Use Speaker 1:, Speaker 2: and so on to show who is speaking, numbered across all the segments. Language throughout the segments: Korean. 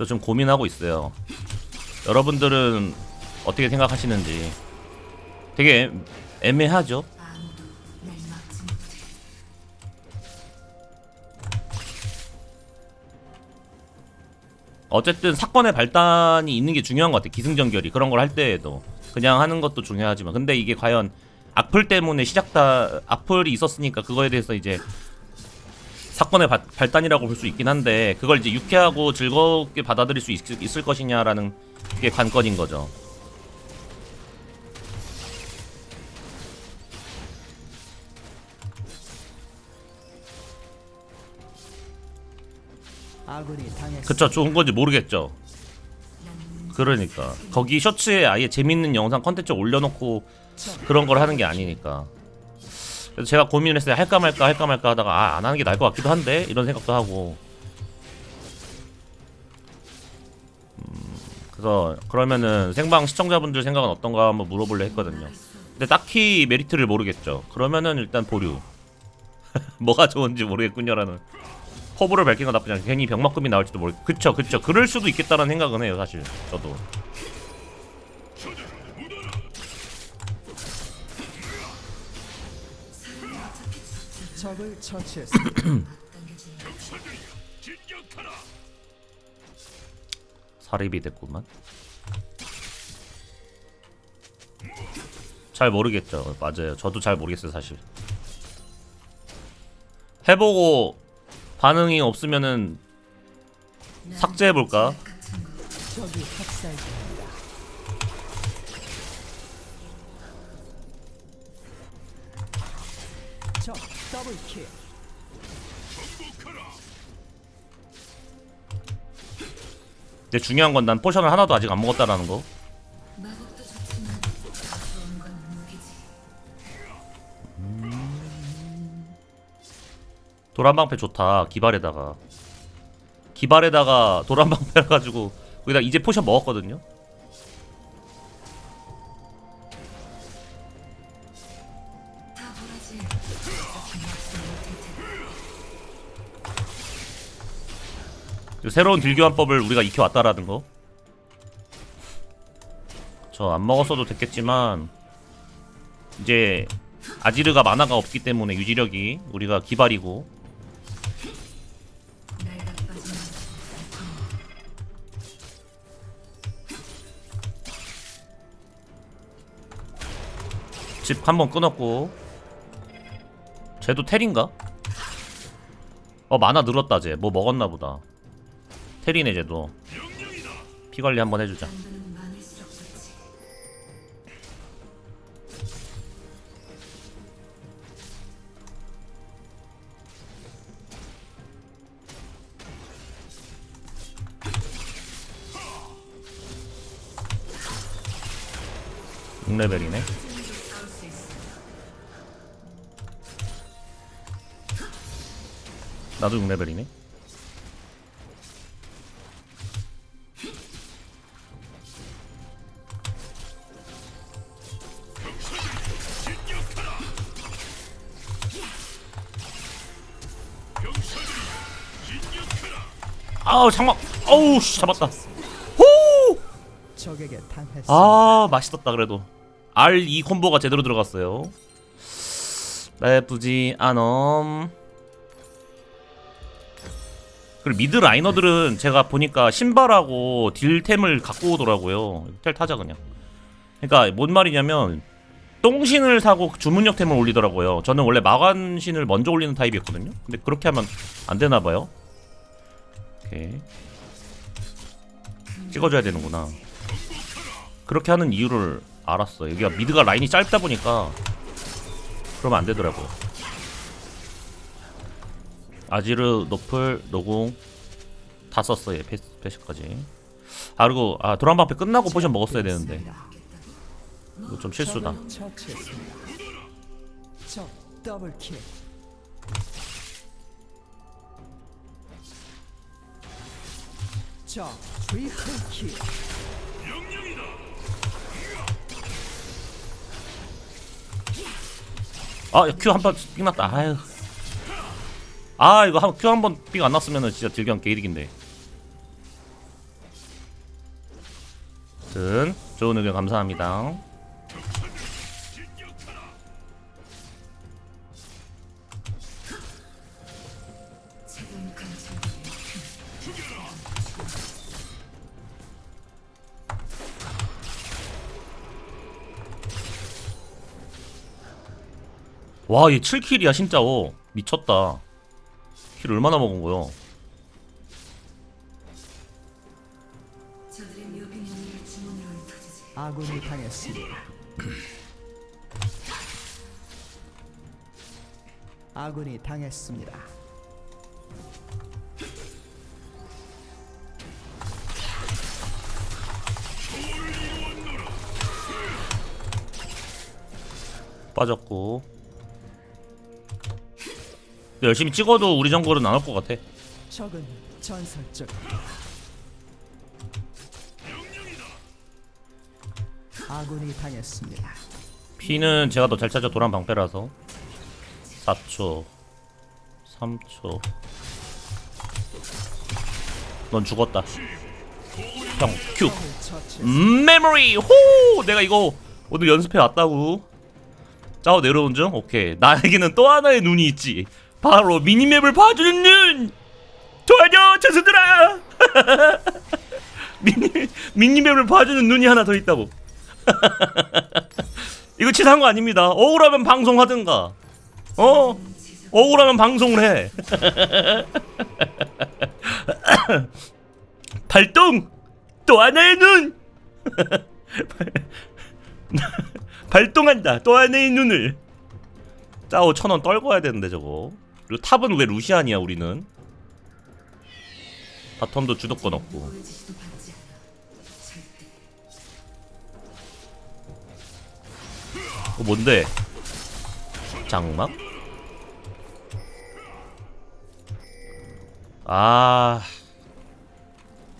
Speaker 1: 그래서 좀 고민하고 있어요. 여러분들은 어떻게 생각하시는지 되게 애매하죠. 어쨌든 사건의 발단이 있는 게 중요한 것 같아. 기승전결이 그런 걸 할 때에도 그냥 하는 것도 중요하지만 근데 이게 과연 악플 때문에 시작다 악플이 있었으니까 그거에 대해서 이제 사건의 바- 발단이라고 볼 수 있긴 한데 그걸 이제 유쾌하고 즐겁게 받아들일 수 있, 있을 것이냐라는 게 관건인 거죠. 그쵸 좋은 건지 모르겠죠. 그러니까 거기 셔츠에 아예 재밌는 영상 컨텐츠 올려놓고 그런 걸 하는 게 아니니까. 그래서 제가 고민을 했어요. 할까 말까 할까 말까 하다가 아, 안 하는 게 나을 것 같기도 한데 이런 생각도 하고. 음, 그래서 그러면은 생방 시청자분들 생각은 어떤가 한번 물어볼래 했거든요. 근데 딱히 메리트를 모르겠죠. 그러면은 일단 보류. 뭐가 좋은지 모르겠군요라는. 허브를 밝힌 건 나쁘지 않아. 괜히 병막금이 나올지도 모르. 그쵸, 그쵸. 그럴 수도 있겠다는 생각은 해요, 사실. 저도.
Speaker 2: 적을 처치했습니다.
Speaker 1: 사립이 됐구만. 잘 모르겠죠. 맞아요. 저도 잘 모르겠어요, 사실. 해보고 반응이 없으면은 삭제해볼까?
Speaker 2: 적이 학살 중입니다.
Speaker 1: 근데 중요한 건 난 포션을 하나도 아직 안 먹었다라는 거. 도란방패 좋다. 기발에다가. 기발에다가 도란방패 해가지고 거기다 이제 포션 먹었거든요.
Speaker 3: 다 보라지. 어차피 막지 못할 테니.
Speaker 1: 새로운 딜교환법을 우리가 익혀왔다라는 거. 저 안 먹었어도 됐겠지만 이제 아지르가 만화가 없기 때문에 유지력이 우리가 기발이고 집 한 번 끊었고 쟤도 텔인가? 어 만화 늘었다 쟤 뭐 먹었나 보다 텔이네 쟤도. 피 관리 한번 해주자. 육레벨이네. 나도 6레벨이네 아우 장막 어우 씨 잡았다. 호!
Speaker 2: 적에게 당했습니다.
Speaker 1: 아 맛있었다 그래도. R2 콤보가 제대로 들어갔어요. 나쁘지 않음. 그리고 미드 라이너들은 제가 보니까 신발하고 딜템을 갖고 오더라고요. 텔 타자 그냥. 그러니까 뭔 말이냐면 똥신을 사고 주문력템을 올리더라고요. 저는 원래 마관신을 먼저 올리는 타입이었거든요. 근데 그렇게 하면 안 되나봐요 오케이 찍어줘야 되는구나 그렇게 하는 이유를 알았어. 여기가 미드가 라인이 짧다 보니까 그러면 안 되더라고. 아지르, 노플, 노궁 다 썼어 얘 패스, 패시까지. 아 그리고 아 도란방패 끝나고 포션 먹었어야 되는데 이거 좀 실수다.
Speaker 2: 저 트리플킬 명령이다.
Speaker 1: 아큐한번 삐났다. 아유 아 이거 큐한번 삑 안 났으면 진짜 딜경 개이득인데. 든 좋은 의견 감사합니다. 와, 얘 7킬이야 진짜. 오, 미쳤다. 킬 얼마나 먹은 거야?
Speaker 2: 아군이 당했습니다. 아군이 당했습니다.
Speaker 1: 빠졌고. 열심히 찍어도 우리 정글은 안 올 것 같아.
Speaker 2: 적은 전설적. 아군이 당했습니다.
Speaker 1: 피는 제가 더 잘 찾아 도란 방패라서. 4초 3초. 넌 죽었다. 형큐
Speaker 2: 적을 처치.
Speaker 1: 메모리 호! 내가 이거 오늘 연습해 왔다고. 짜오 내려온 중? 오케이. 나에게는 또 하나의 눈이 있지 바로 미니맵을 봐주는 눈 도와줘 저수들아! 미니 미니맵을 봐주는 눈이 하나 더 있다고. 이거 치사한 거 아닙니다. 억울하면 방송하든가. 어? 억울하면 방송을 해. 발동! 또 하나의 눈! 발동한다. 또 하나의 눈을. 짜오 천원 떨궈야 되는데 저거 그리고 탑은 왜 루시안이야 우리는? 바텀도 주도권 없고. 어 뭔데? 장막? 아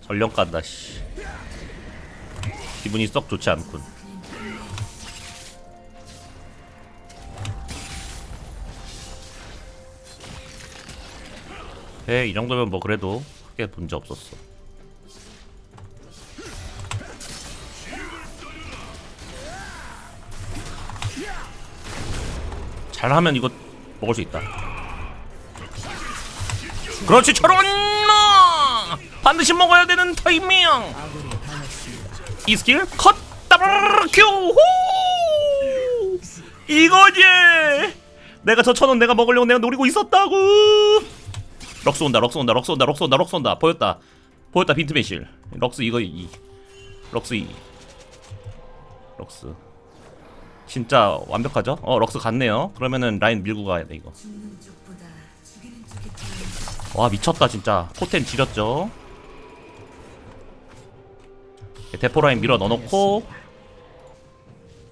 Speaker 1: 전령 간다 씨. 기분이 썩 좋지 않군 네, 이 정도면 뭐 그래도 크게 문제 없었어. 잘하면 이거 먹을 수 있다. 그렇지, 철원! 반드시 먹어야 되는 타이밍!
Speaker 2: 이
Speaker 1: 스킬 컷 더블 큐 후! 이거지 내가 저 천원 내가 먹으려고 내가 노리고 있었다고 럭스 온다 럭스 온다 럭스 온다 럭스 온다 럭스 온다. 보였다. 보였다 빈트 매실. 럭스 이거 이. 럭스 이. 럭스. 진짜 완벽하죠? 어 럭스 갔네요. 그러면은 라인 밀고 가야 돼 이거. 와 미쳤다 진짜. 포텐 지렸죠? 대포 라인 밀어 넣어놓고.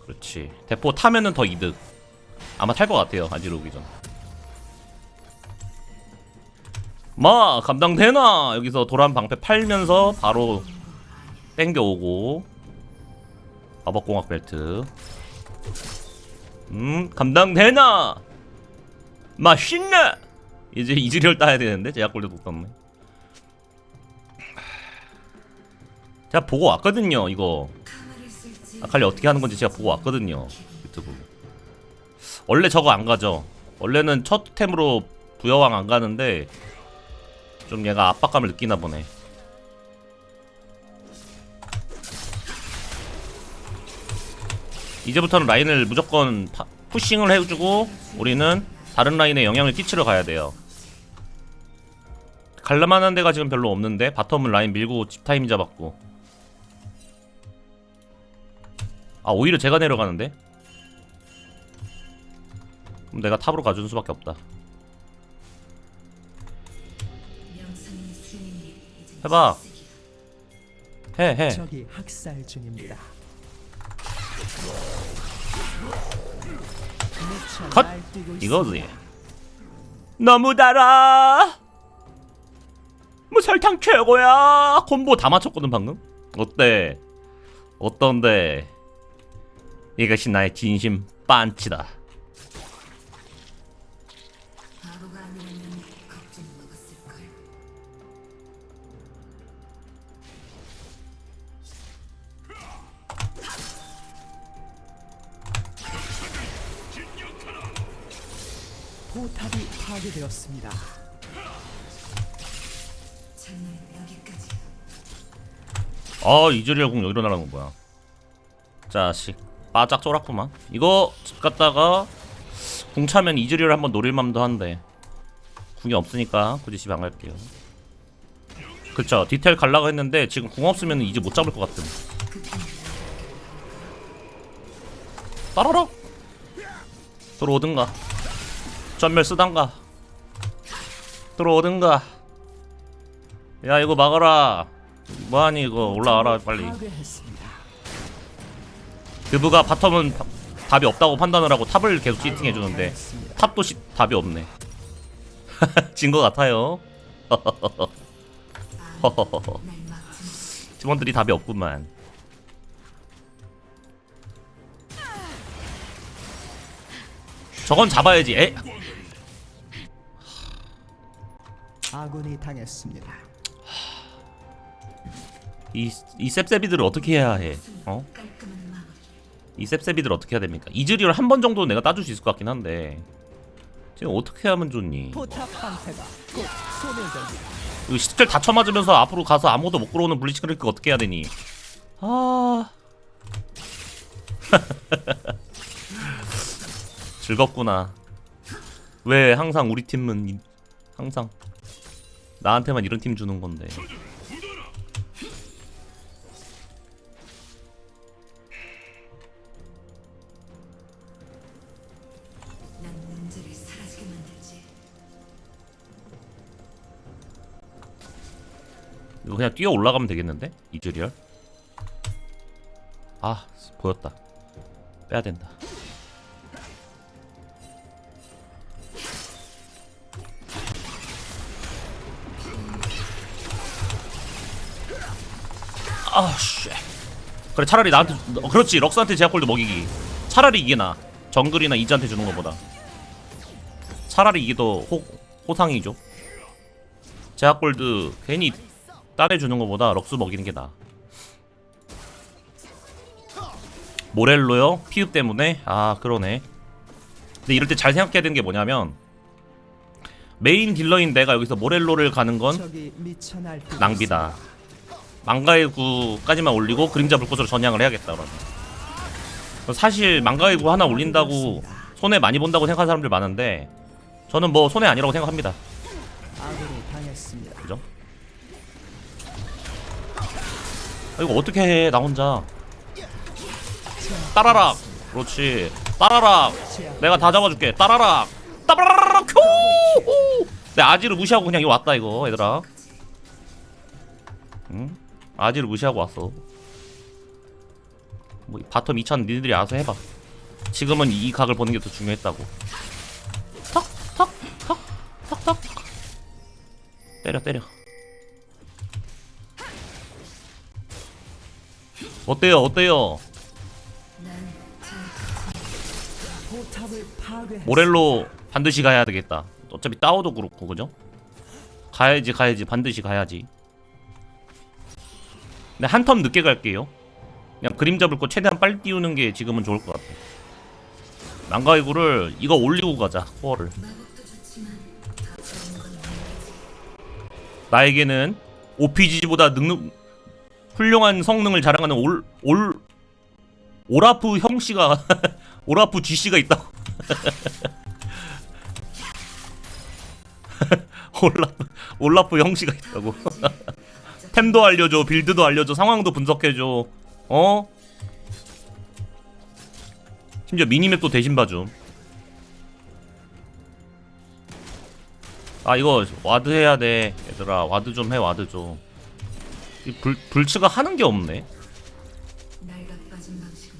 Speaker 1: 그렇지. 대포 타면은 더 이득. 아마 탈 것 같아요 아지르 오기 전 마 감당되나? 여기서 도란 방패 팔면서 바로 땡겨오고. 마법공학 벨트. 음 감당되나? 맛있네! 이제 이즈리얼 따야 되는데 제약골도 못 땄네 제가 보고 왔거든요 이거. 아칼리 어떻게 하는 건지 제가 보고 왔거든요 유튜브. 원래 저거 안 가죠. 원래는 첫 템으로 부여왕 안 가는데 좀 얘가 압박감을 느끼나 보네. 이제부터는 라인을 무조건 파- 푸싱을 해주고 우리는 다른 라인에 영향을 끼치러 가야 돼요. 갈라만한 데가 지금 별로 없는데 바텀은 라인 밀고 집 타임 잡았고. 아 오히려 제가 내려가는데? 그럼 내가 탑으로 가주는 수밖에 없다 해봐.
Speaker 3: 실색이야.
Speaker 1: 해해
Speaker 2: 적이 학살 중입니다. 미쳐
Speaker 1: 컷!
Speaker 2: 날뛰고
Speaker 1: 이거지
Speaker 2: 있습니다.
Speaker 1: 너무 달아 뭐 설탕 최고야 콤보 다 맞췄거든 방금 어때 어떤데 이것이 나의 진심 빤치다
Speaker 2: 파괴되었습니다.
Speaker 3: 장난 여기까지.
Speaker 1: 아 이즈리얼 공 여기로 날아간 건 뭐야? 자식. 바짝 쫄았구만. 이거 집 갔다가 궁 차면 이즈리얼 한번 노릴 맘도 한데. 궁이 없으니까 굳이 집 안 갈게요. 그쵸. 디테일 갈라고 했는데 지금 궁 없으면 이제 못 잡을 것 같음. 따라라! 들어오든가 전멸 쓰단가. 들어오든가. 야 이거 막아라. 뭐하니 이거? 올라와라 빨리. 그브가 바텀은 바- 답이 없다고 판단을 하고 탑을 계속 치팅 해주는데
Speaker 2: 당했습니다.
Speaker 1: 탑도 시, 답이 없네. 진 것 같아요. 팀원들이 답이 없구만. 저건 잡아야지. 에?
Speaker 2: 아군이 당했습니다.
Speaker 1: 이, 이 셉셉이들을 어떻게 해야 해 어? 이 셉셉이들 어떻게 해야 됩니까 이즈리얼 한 번 정도 내가 따줄 수 있을 것 같긴 한데 지금 어떻게 하면 좋니
Speaker 2: 포탑 곧.
Speaker 1: 이거 시틀 다 쳐맞으면서 앞으로 가서 아무도 못 끌어오는 블리치 크리크 어떻게 해야 되니? 아 즐겁구나. 왜 항상 우리 팀은 이- 항상 나한테만 이런 팀 주는 건데? 이거 그냥 뛰어 올라가면 되겠는데? 이즈리얼? 아 보였다. 빼야 된다. 아 씨. 그래 차라리 나한테 어, 그렇지 럭스한테 제약골드 먹이기. 차라리 이게 나. 정글이나 이즈한테 주는 것보다. 차라리 이게 더 호, 호상이죠. 제약골드 괜히 따내주는 것보다 럭스 먹이는 게 나아 모렐로요? 피읍 때문에? 아 그러네 근데 이럴 때 잘 생각해야 되는 게 뭐냐면 메인 딜러인 내가 여기서 모렐로를 가는 건 낭비다 망가의 구까지만 올리고 그림자 불꽃으로 전향을 해야겠다 그러면 사실 망가의 구 하나 올린다고 손해 많이 본다고 생각하는 사람들 많은데 저는 뭐 손해 아니라고 생각합니다. 그죠? 아, 이거 어떻게 해, 나 혼자. 따라락! 그렇지. 따라락! 내가 다 잡아줄게. 따라락! 따라락! 큐! 내 아지를 무시하고 그냥 이거 왔다, 이거, 얘들아. 응? 아지를 무시하고 왔어. 뭐, 바텀 2천 니네들이 알아서 해봐. 지금은 이 각을 보는 게 더 중요했다고. 턱! 턱! 턱! 턱! 턱! 때려 때려 어때요 어때요. 모렐로 반드시 가야 되겠다 어차피 따오도 그렇고 그죠 가야지 가야지 반드시 가야지 근데 한 텀 늦게 갈게요. 그냥 그림 잡을 거 최대한 빨리 띄우는 게 지금은 좋을 것 같아 난가이구를 이거 올리고 가자 코어를. 나에게는 OPG보다 능능 훌륭한 성능을 자랑하는 올, 올 오라프 형씨가 오라프 G씨가 있다고. 올라프 올라프 형씨가 있다고 템도 알려줘 빌드도 알려줘 상황도 분석해줘. 어? 심지어 미니맵도 대신 봐줌 아 이거 와드 해야 돼. 얘들아 와드 좀 해 와드 좀 이 불 불츠가 하는 게 없네.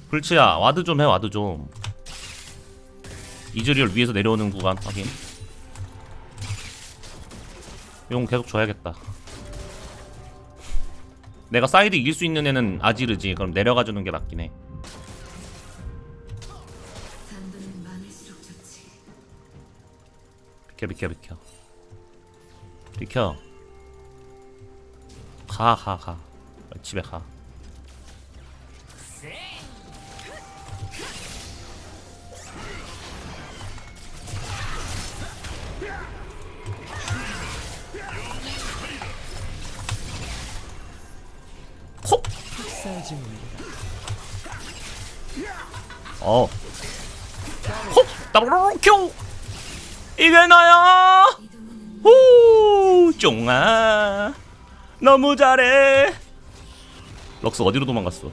Speaker 1: 불츠야 와드 좀 해 와드 좀. 이즈리얼 위에서 내려오는 구간 확인. 용 계속 줘야겠다 내가 사이드 이길 수 있는 애는 아지르지. 그럼 내려가 주는 게 맞긴 해. 비켜 비켜 비켜. 비켜. 가 가 가. 집에 가
Speaker 2: 학살 중입니다.
Speaker 1: 어. 헉! 따블로 큐! 이게 나야! 후! 쫑아! 너무 잘해! 럭스 어디로 도망갔어?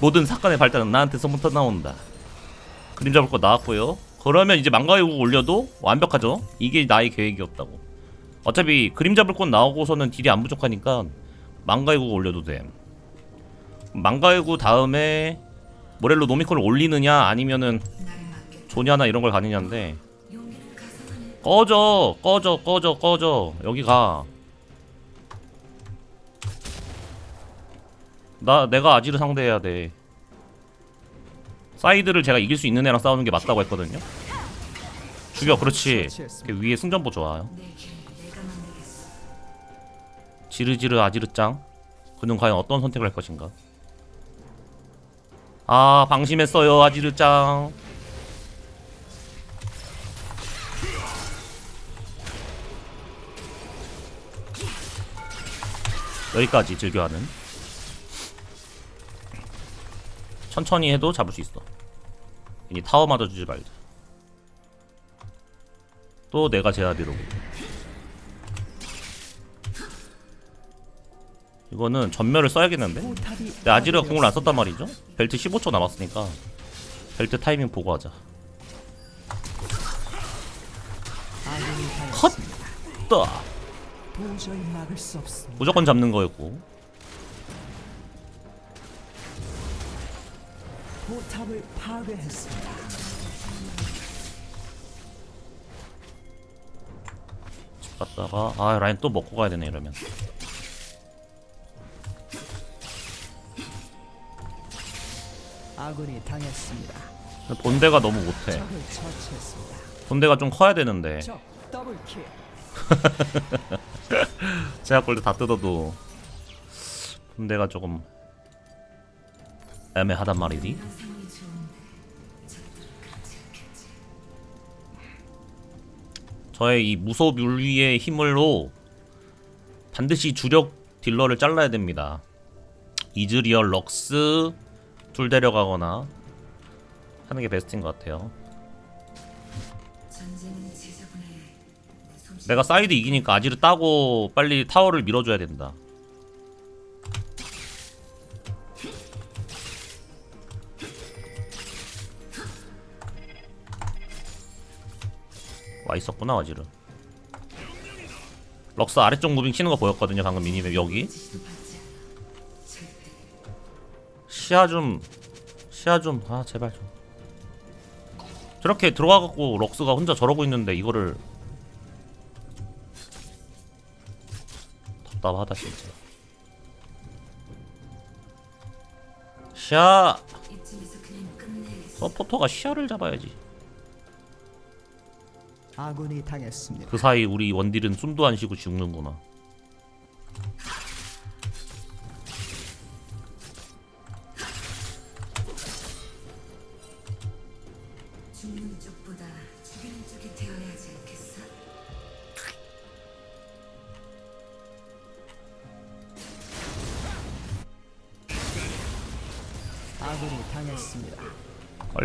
Speaker 1: 모든 사건의 발단은 나한테서부터 나온다. 그림 잡을 거 나왔고요. 그러면 이제 망가의 국 올려도 완벽하죠? 이게 나의 계획이었다고. 어차피 그림 잡을 건 나오고서는 딜이 안 부족하니까 망가의 국 올려도 돼. 망가의 국 다음에 모렐로 노미콜을 올리느냐 아니면은 조냐나 이런 걸 가느냐인데 꺼져 꺼져 꺼져 꺼져 여기 가. 나 내가 아지를 상대해야 돼. 사이드를 제가 이길 수 있는 애랑 싸우는 게 맞다고 했거든요. 죽여 그렇지. 그 위에 승전보 좋아요. 지르지르 아지르짱? 그는 과연 어떤 선택을 할 것인가? 아 방심했어요 아지르짱. 여기까지 즐겨하는. 천천히 해도 잡을 수 있어. 이니 타워 맞아주지 말자. 또 내가 제압이로고 이거는 전멸을 써야겠는데? 근데 아지르가 공을 안 썼단 말이죠? 벨트 15초 남았으니까 벨트 타이밍 보고 하자 헛!
Speaker 2: 당했습니다.
Speaker 1: 떠! 무조건 잡는 거였고
Speaker 2: 포탑을 파괴했습니다.
Speaker 1: 집 갔다가 아 라인 또 먹고 가야 되네 이러면
Speaker 2: 아군이 당했습니다.
Speaker 1: 본대가 너무 못해
Speaker 2: 적을 처치했습니다.
Speaker 1: 본대가 좀 커야 되는데
Speaker 2: 적 더블킬.
Speaker 1: 제약 골드 다 뜯어도 본대가 조금 애매하단 말이지. 저의 이 무소불위의 힘으로 반드시 주력 딜러를 잘라야 됩니다. 이즈리얼 럭스 둘 데려가거나 하는 게 베스트인 것 같아요. 내가 사이드 이기니까 아지르 따고 빨리 타워를 밀어줘야 된다. 와 있었구나 아지르. 럭스 아래쪽 무빙 치는 거 보였거든요 방금 미니맵 여기. 시야 좀 시야 좀 아 제발 좀 저렇게 들어가갖고 럭스가 혼자 저러고 있는데 이거를 답답하다 진짜 시야. 서포터가 시야를 잡아야지
Speaker 2: 아군이 당했습니다.
Speaker 1: 그 사이 우리 원딜은 숨도 안 쉬고 죽는구나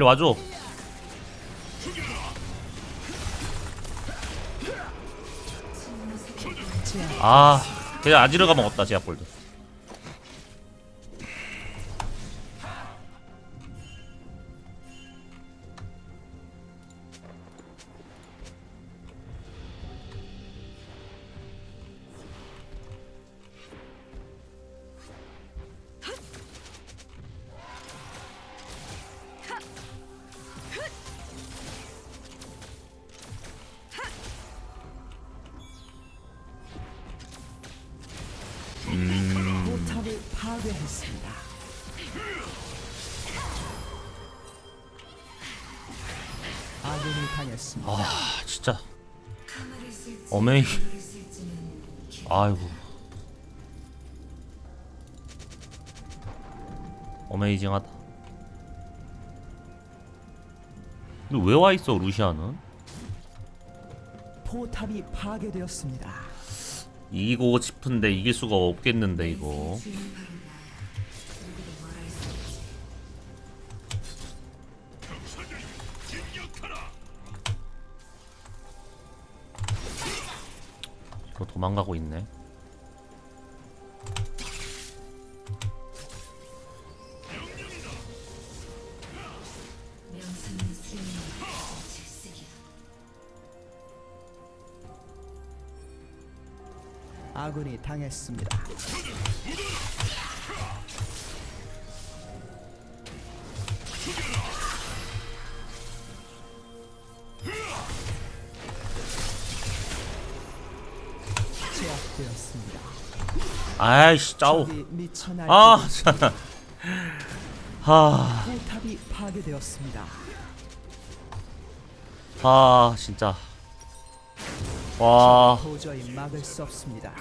Speaker 1: 빨리 와줘. 아 그냥 아지르가 먹었다 제약골드 어메이 아이고 어메이징하다 근데 왜 와있어 루시아는?
Speaker 2: 포탑이 파괴되었습니다.
Speaker 1: 이기고 싶은데 이길 수가 없겠는데 이거 도망가고 있네.
Speaker 2: 아군이 당했습니다.
Speaker 1: 아이씨 짜오. 아 참. 하,
Speaker 2: 포탑이 파괴되었습니다.
Speaker 1: 아 진짜. 와.
Speaker 2: 도저히 막을 수 없습니다.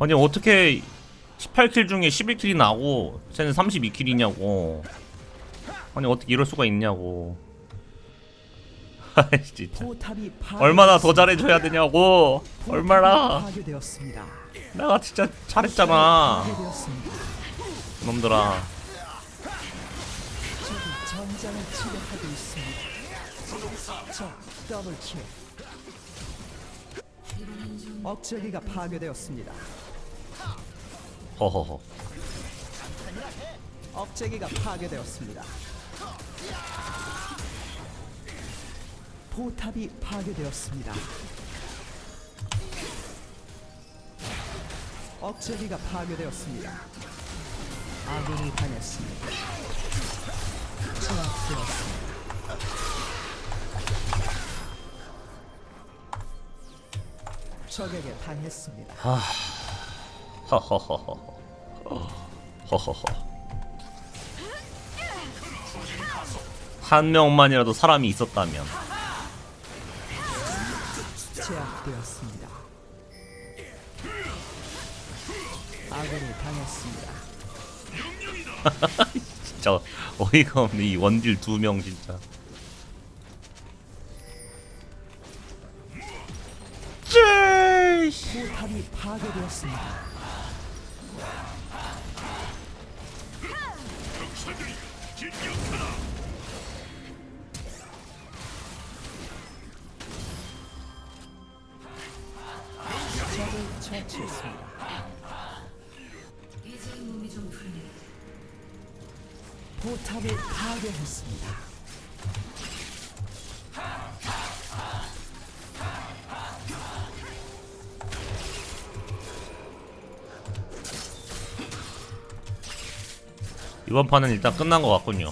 Speaker 1: 아니 어떻게 18킬 중에 11킬이 나고 쟤는 32킬이냐고. 아니 어떻게 이럴 수가 있냐고 진짜
Speaker 2: 포탑이
Speaker 1: 얼마나 더 잘해줘야 되냐고 얼마나. 내가 진짜 잘했잖아. 놈들아
Speaker 2: 억제기가 파괴되었습니다.
Speaker 1: 허허허
Speaker 2: 억제기가 파괴되었습니다. 포탑이 파괴되었습니다. 억제기가 파괴되었습니다. 아군이 당했습니다. 제압되었습니다. 적에게 당했습니다.
Speaker 1: 허허허허 허허허 한 명만이라도 사람이 있었다면
Speaker 2: 제압되었습니다. 아군이 당했습니다.
Speaker 1: 진짜 어이가 없네 이 원딜 두 명 진짜 쯔이씨.
Speaker 2: 포탑이 파괴되었습니다. 포탑을 파괴했습니다.
Speaker 1: 이번 판은 일단 끝난 것 같군요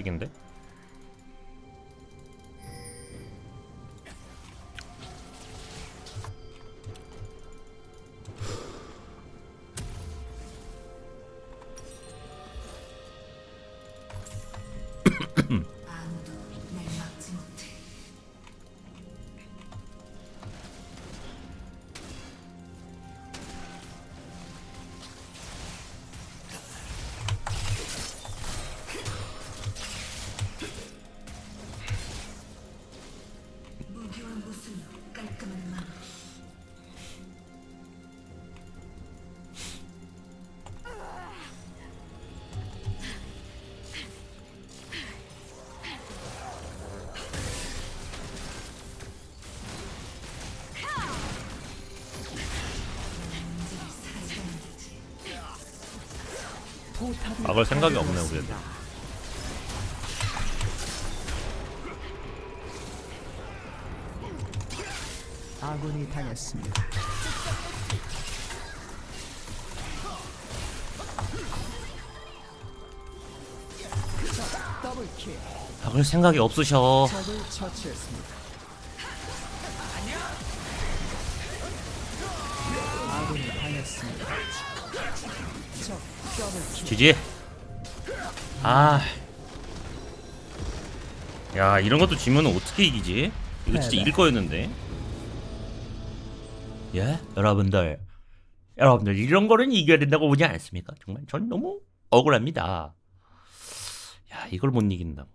Speaker 1: 화먹직인데? 막을 생각이 없네,
Speaker 2: 파괴되었습니다. 아군이 당했습니다. 적 더블킬.
Speaker 1: 박을 생각이 없으셔
Speaker 2: 적을 처치했습니다. 아군이 당했습니다. 적 더블킬.
Speaker 1: 지지 아. 야, 이런 것도 지면 어떻게 이기지? 이거 진짜
Speaker 2: 네, 네.
Speaker 1: 이길 거였는데. 예? 여러분들. 여러분들, 이런 거는 이겨야 된다고 보지 않습니까? 정말 전 너무 억울합니다. 야, 이걸 못 이긴다고.